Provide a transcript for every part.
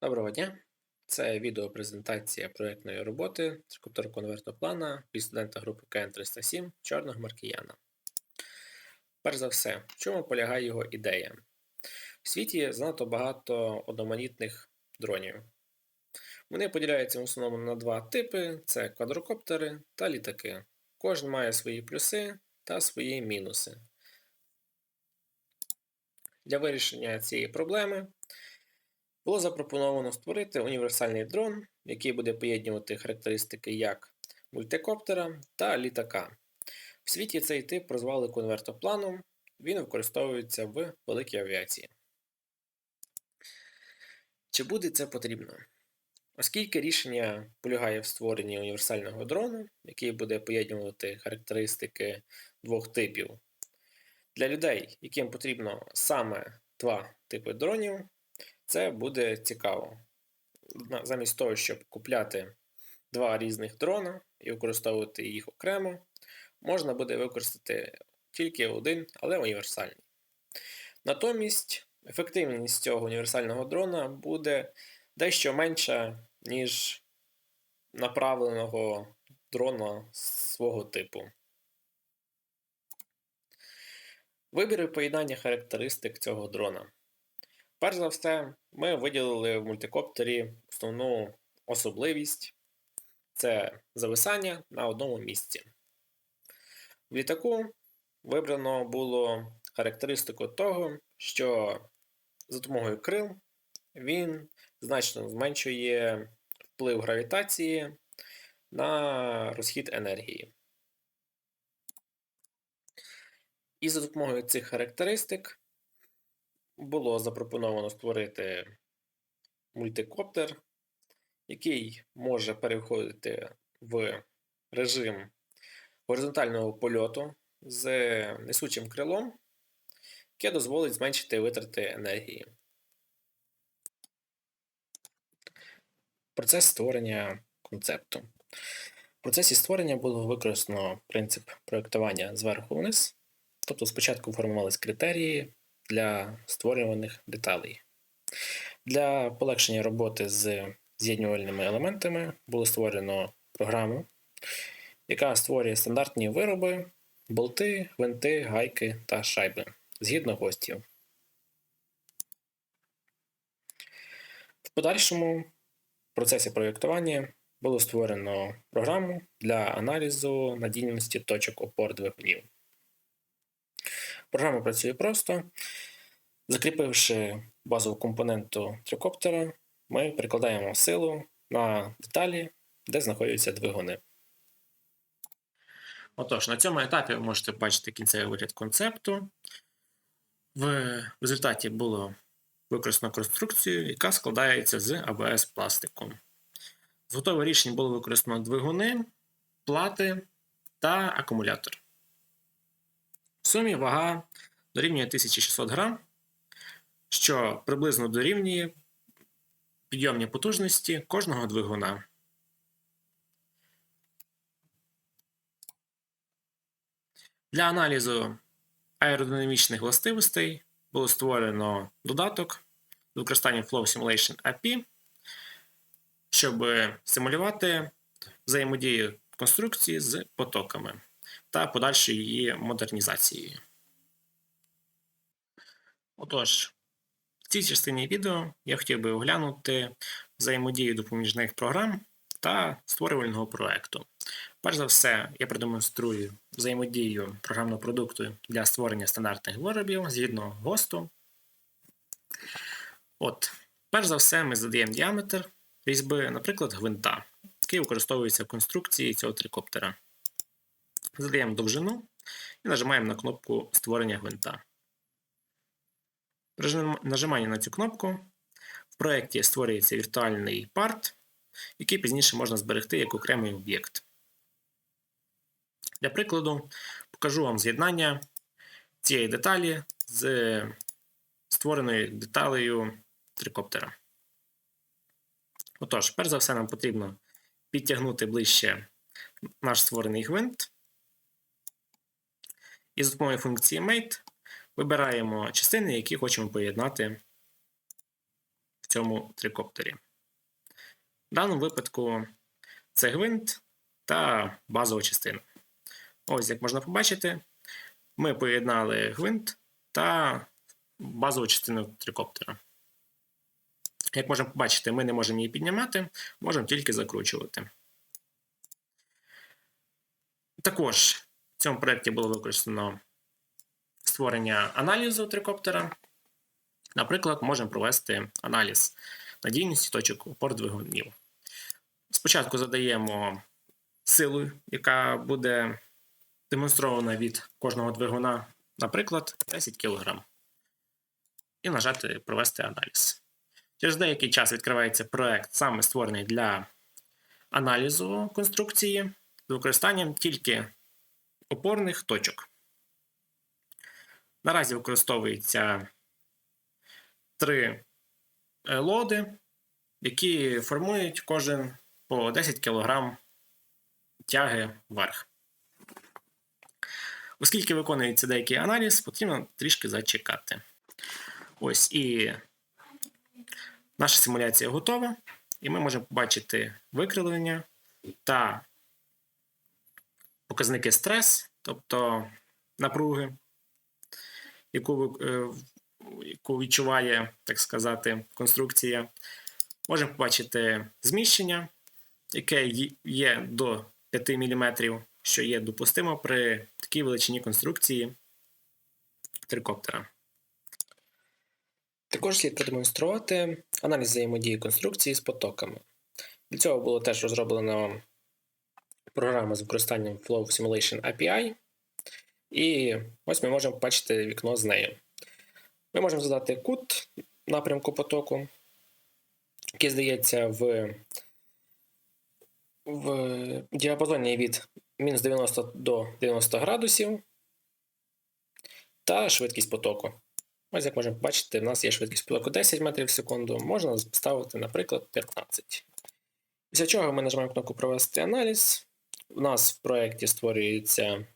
Доброго дня! Це відеопрезентація проєктної роботи трикоптер конвертоплана від студента групи КН307 Чорного Маркіяна. Перш за все, в чому полягає його ідея? В світі занадто багато одноманітних дронів. Вони поділяються в основному на два типи: це квадрокоптери та літаки. Кожен має свої плюси та свої мінуси. Для вирішення цієї проблеми було запропоновано створити універсальний дрон, який буде поєднувати характеристики як мультикоптера та літака. В світі цей тип прозвали конвертопланом, він використовується в великій авіації. Чи буде це потрібно? Оскільки рішення полягає в створенні універсального дрону, який буде поєднувати характеристики двох типів, для людей, яким потрібно саме два типи дронів, це буде цікаво. Замість того, щоб купляти два різних дрона і використовувати їх окремо, можна буде використати тільки один, але універсальний. Натомість ефективність цього універсального дрона буде дещо менша, ніж направленого дрона свого типу. Вибір і поєднання характеристик цього дрона. Перш за все, ми виділили в мультикоптері основну особливість це зависання на одному місці. В літаку вибрано було характеристику того, що за допомогою крил він значно зменшує вплив гравітації на розхід енергії. І за допомогою цих характеристик було запропоновано створити мультикоптер, який може переходити в режим горизонтального польоту з несучим крилом, яке дозволить зменшити витрати енергії. Процес створення концепту. В процесі створення було використано принцип проєктування зверху вниз, тобто спочатку формувались критерії для створюваних деталей. Для полегшення роботи з з'єднювальними елементами було створено програму, яка створює стандартні вироби, болти, гвинти, гайки та шайби згідно гостів. В подальшому процесі проєктування було створено програму для аналізу надійності точок опор двигунів. Програма працює просто. Закріпивши базову компоненту трикоптера, ми прикладаємо силу на деталі, де знаходяться двигуни. Отож, на цьому етапі ви можете бачити кінцевий вигляд концепту. В результаті було використано конструкцію, яка складається з АБС пластику. З готового рішення було використано двигуни, плати та акумулятор. Сумі вага дорівнює 1600 грам, що приблизно дорівнює підйомній потужності кожного двигуна. Для аналізу аеродинамічних властивостей було створено додаток з використанням Flow Simulation API, щоб симулювати взаємодію конструкції з потоками та подальшою її модернізацією. Отож, в цій частині відео я хотів би оглянути взаємодію допоміжних програм та створювального проекту. Перш за все, я продемонструю взаємодію програмного продукту для створення стандартних виробів згідно ГОСТу. От, Перш за все, ми задаємо діаметр різьби, наприклад, гвинта, який використовується в конструкції цього трикоптера. Задаємо довжину і нажимаємо на кнопку створення гвинта. При нажиманні на цю кнопку в проєкті створюється віртуальний парт, який пізніше можна зберегти як окремий об'єкт. Для прикладу, покажу вам з'єднання цієї деталі з створеною деталею трикоптера. Отож, перш за все, нам потрібно підтягнути ближче наш створений гвинт. І за допомогою функції Mate вибираємо частини, які хочемо поєднати в цьому трикоптері. В даному випадку це гвинт та базова частина. Ось, як можна побачити, ми поєднали гвинт та базову частину трикоптера. Як можемо побачити, ми не можемо її піднімати, можемо тільки закручувати. Також цьому проєкті було використано створення аналізу трикоптера. Наприклад, можемо провести аналіз надійності точок опор двигунів. Спочатку задаємо силу, яка буде демонстрована від кожного двигуна, наприклад, 10 кг. І нажати Провести аналіз. Через деякий час відкривається проект, саме створений для аналізу конструкції з використанням тільки опорних точок. Наразі використовується три е, лоди, які формують кожен по 10 кг тяги вверх. Оскільки виконується деякий аналіз, потрібно трішки зачекати. Ось і наша симуляція готова, і ми можемо побачити викривлення та показники стрес, тобто напруги, яку, е, яку відчуває, так сказати, конструкція. Можемо побачити зміщення, яке є до 5 мм, що є допустимо при такій величині конструкції трикоптера. Також слід продемонструвати аналіз взаємодії конструкції з потоками. Для цього було теж розроблено програма з використанням Flow Simulation API. І ось ми можемо побачити вікно з нею. Ми можемо задати кут напрямку потоку, який здається в в діапазоні від мінус 90 до 90 градусів та швидкість потоку. Ось, як можемо побачити, в нас є швидкість потоку 10 метрів в секунду, можна поставити, наприклад, 15. Після чого ми нажимаємо кнопку Провести аналіз. У нас в проєкті створюється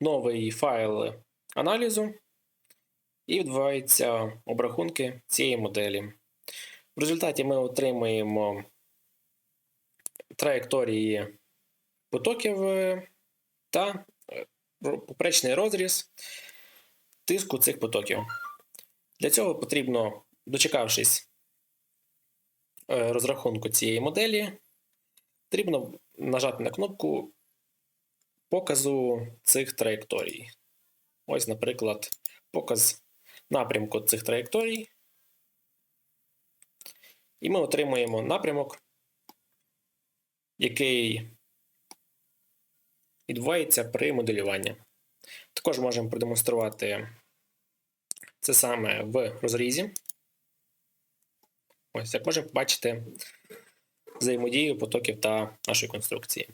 новий файл аналізу і відбуваються обрахунки цієї моделі. В результаті ми отримуємо траєкторії потоків е, та е, поперечний розріз тиску цих потоків. Для цього потрібно, дочекавшись е, розрахунку цієї моделі, потрібно нажати на кнопку показу цих траєкторій. Ось, наприклад, показ напрямку цих траєкторій. І ми отримуємо напрямок, який відбувається при моделюванні. Також можемо продемонструвати це саме в розрізі. Ось, як можемо побачити взаємодію потоків та нашої конструкції.